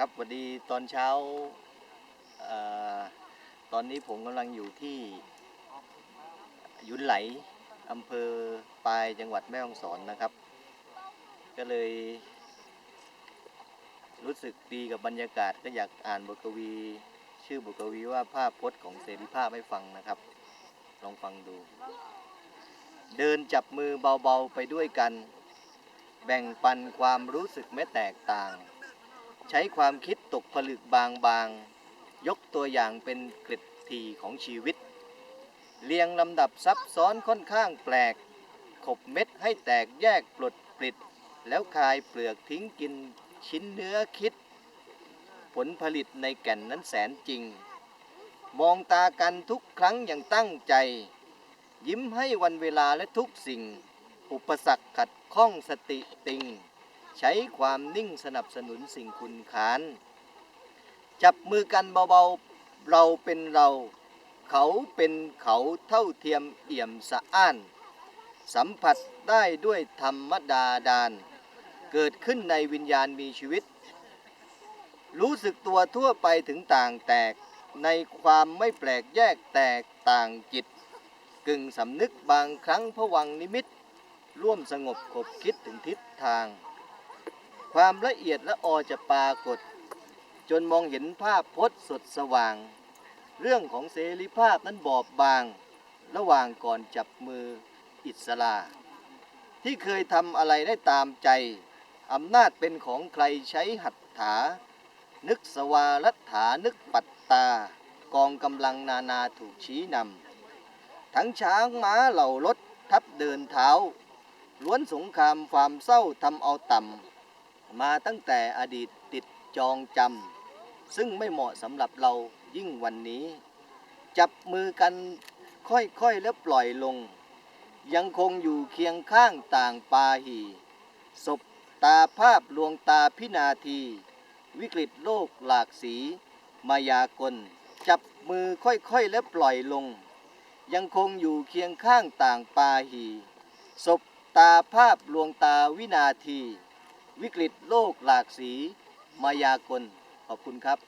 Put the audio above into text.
ครับสวัสดีตอนเช้าเอ่อตอนนี้ผมกำลังอยู่ที่ยุนไหลอำเภอปายจังหวัดแม่ฮ่องสอนนะครับ ก็เลย รู้สึกดีกับบรรยากาศก็อยากอ่านบทกวี ชื่อบทกวีว่าภาพพจน์ของเสรีภาพให้ฟังนะครับ ลองฟังดู เดินจับมือเบาๆไปด้วยกัน แบ่งปันความรู้สึกไม่แตกต่าง ใช้ความคิดตกผลึกบางๆ ยกตัวอย่างเป็นกริดทีของชีวิต เรียงลำดับซับซ้อนค่อนข้างแปลก ขบเม็ดให้แตกแยกปลดปลิด แล้วคายเปลือกทิ้งกินชิ้นเนื้อคิด ผลผลิตในแก่นนั้นแสนจริง มองตากันทุกครั้งอย่างตั้งใจ ยิ้มให้วันเวลาและทุกสิ่ง อุปสรรคขัดข้องสติติง ใช้ความนิ่งสนับสนุนสิ่งคุณขาน จับมือกันเบาๆ เราเป็นเรา เขาเป็นเขาเท่าเทียมเอี่ยมสะอ้าน สัมผัสได้ด้วยธรรมดาดาน เกิดขึ้นในวิญญาณมีชีวิต รู้สึกตัวทั่วไปถึงต่างแตกในความไม่แปลกแยกแตกต่างจิต กึ่งสำนึกบางครั้งผวังนิมิต ร่วมสงบขบคิดถึงทิศทาง ความละเอียดและออจะปรากฏ จนมองเห็นภาพพจน์สดสว่าง เรื่องของเสรีภาพนั้นบอบบาง ระหว่างก่อนจับมืออิสระ ที่เคยทำอะไรได้ตามใจอำนาจเป็นของใครใช้หัตถา นึกสวารัตถานึกปัตตา กองกำลังนานาถูกชี้นำ ทั้งช้างม้าเหล่ารถทับเดินเท้า ล้วนสงครามความเศร้าทำเอาต่ำ มาตั้งแต่อดีตติดจองจำซึ่งไม่เหมาะสำหรับเรายิ่งวันนี้ จับมือกันค่อยๆแล้วปล่อยลง ยังคงอยู่เคียงข้างต่างปาหีศบตาภาพลวงตาพินาที วิกฤตโลกหลากสี มายากล จับมือค่อยๆและปล่อยลง ยังคงอยู่เคียงข้างต่างปาหีศบตาภาพลวงตาวินาที วิกฤตโลกหลากสี มายากล ขอบคุณครับ